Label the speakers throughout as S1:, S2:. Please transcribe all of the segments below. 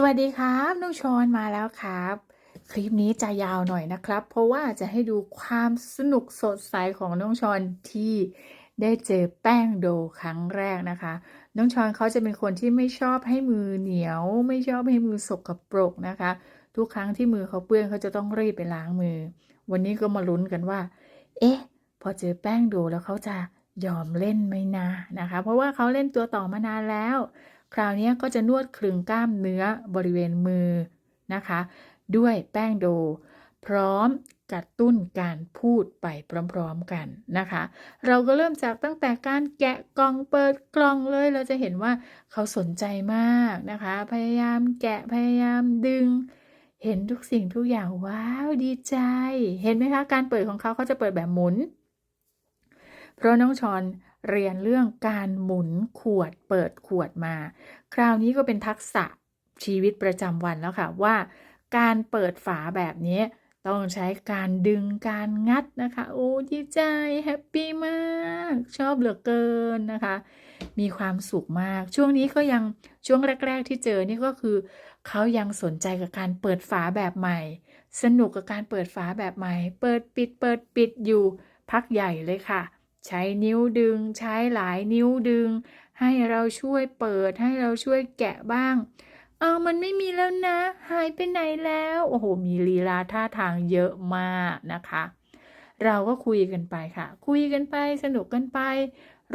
S1: สวัสดีครับน้องชอนมาแล้วครับ คลิปนี้จะยาวหน่อยนะครับ เพราะว่าจะให้ดูความสนุกสดใสของน้องชอนที่ได้เจอแป้งโดครั้งแรกนะคะ น้องชอนเขาจะเป็นคนที่ไม่ชอบให้มือเหนียว ไม่ชอบให้มือสกปรกนะคะ ทุกครั้งที่มือเขาเปื้อนเขาจะต้องรีบไปล้างมือ วันนี้ก็มาลุ้นกันว่า เอ๊ะ พอเจอแป้งโดแล้วเขาจะยอมเล่นไหมนะนะคะ เพราะว่าเขาเล่นตัวต่อมานานแล้ว คราวนี้ก็จะนวดคลึงกล้ามเนื้อบริเวณมือนะคะ ด้วยแป้งโด พร้อมกระตุ้นการพูดไปพร้อมๆกันนะคะ เราก็เริ่มจากตั้งแต่การแกะกล่องเปิดกล่องเลย เราจะเห็นว่าเขาสนใจมากนะคะ พยายามแกะพยายามดึง เห็นทุกสิ่งทุกอย่างว้าวดีใจ เห็นไหมคะ การเปิดของเขาเขาจะเปิดแบบหมุน เพราะน้องชอน เรียนเรื่องการหมุนขวดเปิดขวดมา คราวนี้ก็เป็นทักษะชีวิตประจำวันแล้วค่ะว่า การเปิดฝาแบบนี้ต้องใช้การดึงการงัดนะคะ โอ้ดีใจแฮปปี้มาก ชอบเหลือเกินนะคะ มีความสุขมาก ช่วงนี้ก็ยังช่วงแรก ๆ ที่เจอนี่ก็คือ เขายังสนใจกับการเปิดฝาแบบใหม่ สนุกกับการเปิดฝาแบบใหม่ เปิดปิดเปิดปิดอยู่พักใหญ่เลยค่ะ ใช้นิ้วดึง ใช้หลายนิ้วดึง ให้เราช่วยเปิดให้เราช่วยแกะบ้าง เอามันไม่มีแล้วนะ หายไปไหนแล้ว โอ้โห มีลีลาท่าทางเยอะมากนะคะ เราก็คุยกันไปค่ะ คุยกันไปสนุกกันไป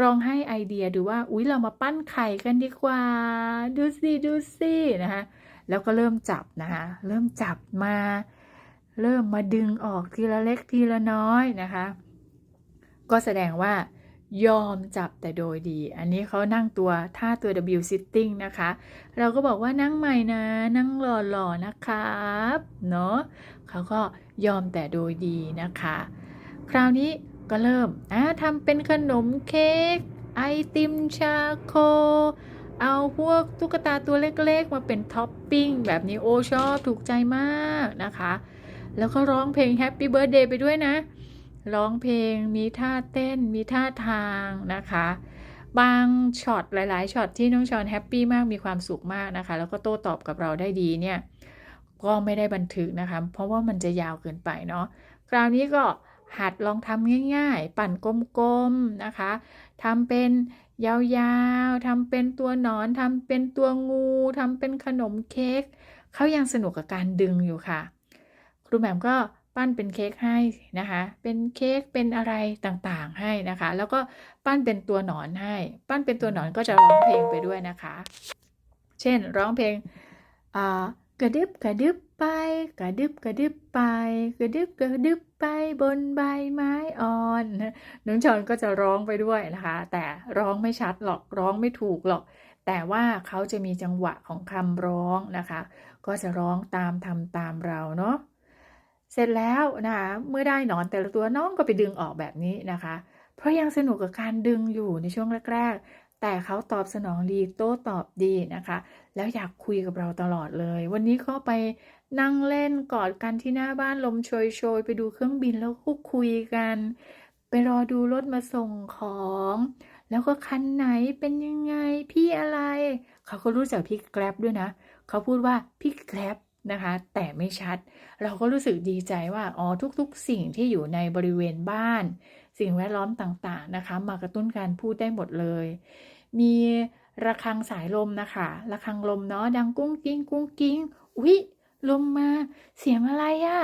S1: ลองให้ไอเดียดูว่า อุ๊ย เรามาปั้นไข่กันดีกว่า ดูสิ ดูสินะคะ แล้วก็เริ่มจับนะคะ เริ่มจับมา เริ่มมาดึงออกทีละเล็กทีละน้อยนะคะ ก็แสดงว่ายอมจับแต่โดยดี อันนี้เขานั่งตัวท่าตัว W sitting นะคะ เราก็บอกว่านั่งใหม่นะ นั่งหล่อๆนะครับเนาะเขาก็ยอมแต่โดยดีนะคะ คราวนี้ก็เริ่มอ่าทำเป็นขนมเค้กไอติมชาโค เอาพวกตุ๊กตาตัวเล็กๆ มาเป็นท็อปปิ้งแบบนี้โอชอบถูกใจมากนะคะ แล้วก็ร้องเพลง Happy Birthday ไปด้วยนะ ร้องเพลงมีท่าเต้นมีท่าทางนะคะ บางช็อตหลายๆช็อตที่น้องชอนแฮปปี้มากมีความสุขมากนะคะ แล้วก็โต้ตอบกับเราได้ดีเนี่ยก็ไม่ได้บันทึกนะคะ เพราะว่ามันจะยาวเกินไปเนาะคราวนี้ก็หัดลองทำง่ายๆ ปั่นกลมๆนะคะทำเป็นยาวๆทำเป็นตัวหนอนทำเป็นตัวงูทำเป็นขนมเค้กเขายังสนุกกับการดึงอยู่ค่ะ ครูแหม่มก็ ปั้นเป็นเค้กให้นะคะ เป็นเค้กเป็นอะไรต่างๆให้นะคะ แล้วก็ปั้นเป็นตัวหนอนให้ ปั้นเป็นตัวหนอนก็จะร้องเพลงไปด้วยนะคะ เช่นร้องเพลงกระดึบกระดึบไป กระดึบกระดึบไป กระดึบกระดึบไปบนใบไม้อ่อนน้องชอนก็จะร้องไปด้วยนะคะ แต่ร้องไม่ชัดหรอกร้องไม่ถูกหรอก แต่ว่าเขาจะมีจังหวะของคำร้องนะคะ ก็จะร้องตามทำตามเราเนาะ เสร็จแล้วนะคะเมื่อได้หนอนแต่ละตัวน้องก็ไปดึงออกแบบนี้นะคะ เพราะยังสนุกกับการดึงอยู่ในช่วงแรก ๆ แต่เขาตอบสนองดีโต้ตอบดีนะคะ แล้วอยากคุยกับเราตลอดเลย วันนี้ก็ไปนั่งเล่นกอดกันที่หน้าบ้านลมโชยๆไปดูเครื่องบินแล้วก็คุยกัน ไปรอดูรถมาส่งของ แล้วก็คันไหนเป็นยังไงพี่อะไร เขาก็รู้จักพี่แกร็บด้วยนะ เขาพูดว่าพี่แกร็บ นะคะ แต่ไม่ชัด เราก็รู้สึกดีใจว่าอ๋อทุกๆ สิ่งที่อยู่ในบริเวณบ้าน สิ่งแวดล้อมต่างๆนะคะ มากระตุ้นการพูดได้หมดเลย มีระฆังสายลมนะคะระฆังลมเนาะดังกุ้งกิ้งกุ้งกิ้งอุ๊ยลมมาเสียงอะไรอะ่ะ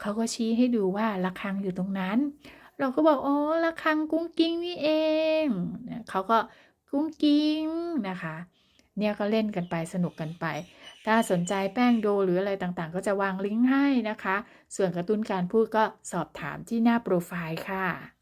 S1: เขาก็ชี้ให้ดูว่าระฆังอยู่ตรงนั้น เราก็บอกอ๋อระฆังกุ้งกิ้งนี่เองเขาก็กุ้งกิ้งนะคะ เนี่ยก็เล่นกันไปสนุกกันไป ถ้าสนใจแป้งโดหรืออะไรต่างๆ ก็จะวางลิงก์ให้นะคะ ส่วนกระตุ้นการพูดก็สอบถามที่หน้าโปรไฟล์ค่ะ